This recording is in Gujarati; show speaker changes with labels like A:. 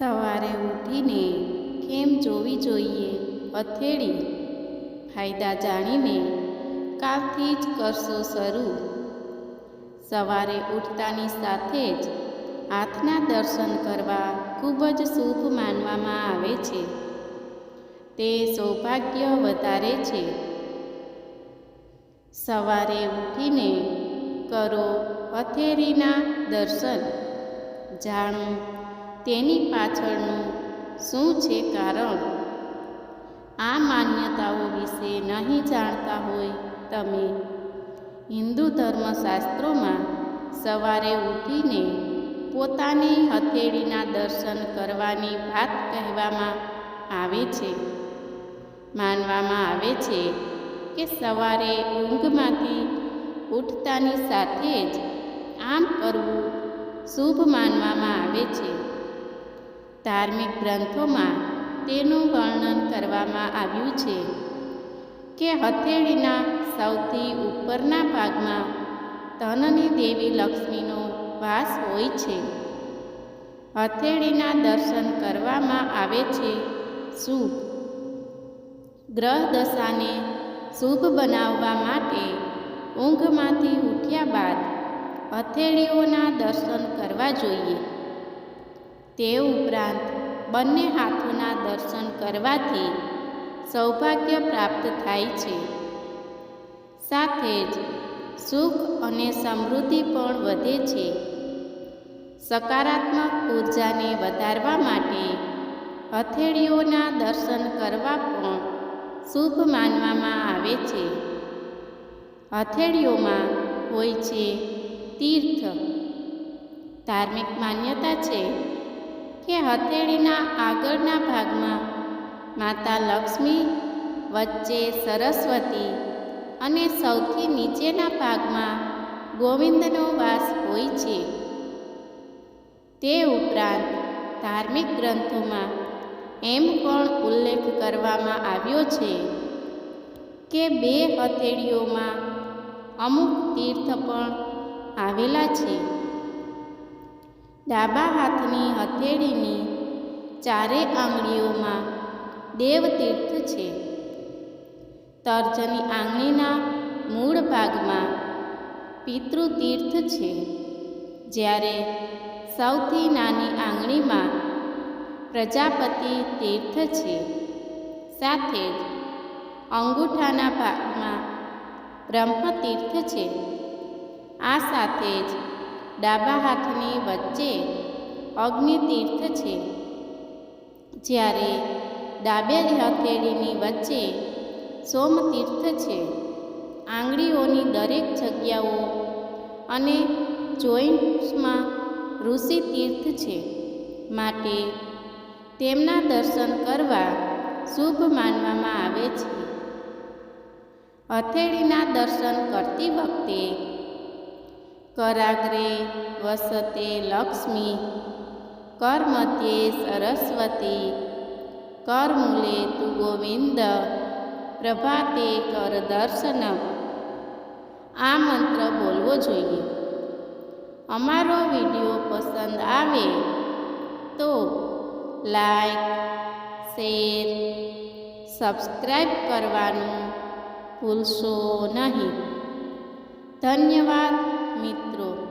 A: સવારે ઉઠીને કેમ જોવી જોઈએ? અથેળી. ફાયદા જાણીને કાલથી જ કરશો શરૂ. સવારે ઉઠતાની સાથે જ હાથના દર્શન કરવા ખૂબ જ શુભ માનવામાં આવે છે. તે સૌભાગ્ય વધારે છે. સવારે ઉઠીને કરો અથેરીના દર્શન. જાણો તેની પાછળનું શું છે કારણ? આ માન્યતાઓ વિશે નહીં જાણતા હોય તમે. હિન્દુ ધર્મશાસ્ત્રોમાં સવારે ઉઠીને પોતાની હથેળીના દર્શન કરવાની વાત કહેવામાં આવે છે. માનવામાં આવે છે કે સવારે ઊંઘમાંથી ઉઠતાની સાથે જ આમ કરવું શુભ માનવામાં આવે છે. ધાર્મિક ગ્રંથોમાં તેનું વર્ણન કરવામાં આવ્યું છે કે હથેળીના સૌથી ઉપરના ભાગમાં ધનની દેવી લક્ષ્મીનો વાસ હોય છે. હથેળીના દર્શન કરવામાં આવે છે. શુભ. ગ્રહ દશાને શુભ બનાવવા માટે ઊંઘમાંથી ઉઠ્યા બાદ હથેળીઓના દર્શન કરવા જોઈએ. તે ઉપરાંત બંને હાથોના દર્શન કરવાથી સૌભાગ્ય પ્રાપ્ત થાય છે. સાથે જ સુખ અને સમૃદ્ધિ પણ વધે છે. સકારાત્મક ઉર્જાને વધારવા માટે હથેળીઓના દર્શન કરવા પણ શુભ માનવામાં આવે છે. હથેળીઓમાં હોય છે તીર્થ. ધાર્મિક માન્યતા છે. કે હથેળીના આગળના ભાગમાં માતા લક્ષ્મી વચ્ચે સરસ્વતી અને સૌથી નીચેના ભાગમાં ગોવિંદનો વાસ હોય છે. તે ઉપરાંત ધાર્મિક ગ્રંથોમાં એમ પણ ઉલ્લેખ કરવામાં આવ્યો છે કે બે હથેળીઓમાં અમુક તીર્થ પણ આવેલા છે. ડાબા હાથની હથેળીની ચારે આંગળીઓમાં દેવતીર્થ છે. તર્જની આંગળીના મૂળ ભાગમાં પિતૃતીર્થ છે. જ્યારે સૌથી નાની આંગળીમાં પ્રજાપતિ તીર્થ છે. સાથે જ અંગૂઠાના ભાગમાં બ્રહ્મતીર્થ છે. આ સાથે જ ડાબા હાથની વચ્ચે અગ્નિતીર્થ છે. જ્યારે ડાબે હથેળીની વચ્ચે સોમતીર્થ છે. આંગળીઓની દરેક જગ્યાઓ અને જોઈન્ટ્સમાં ઋષિ તીર્થ છે. માટે તેમના દર્શન કરવા શુભ માનવામાં આવે છે. હથેળીના દર્શન કરતી વખતે કરાગ્રે વસતે લક્ષ્મી, કરમત્યે સરસ્વતી, કરમૂલે તુ ગોવિંદ, પ્રભાતે કર દર્શન. આ મંત્ર બોલવો જોઈએ. અમારો વીડિયો પસંદ આવે તો લાઈક, શેર સબસ્ક્રાઈબ કરવાનું ભૂલશો નહીં. ધન્યવાદ. મિત્રો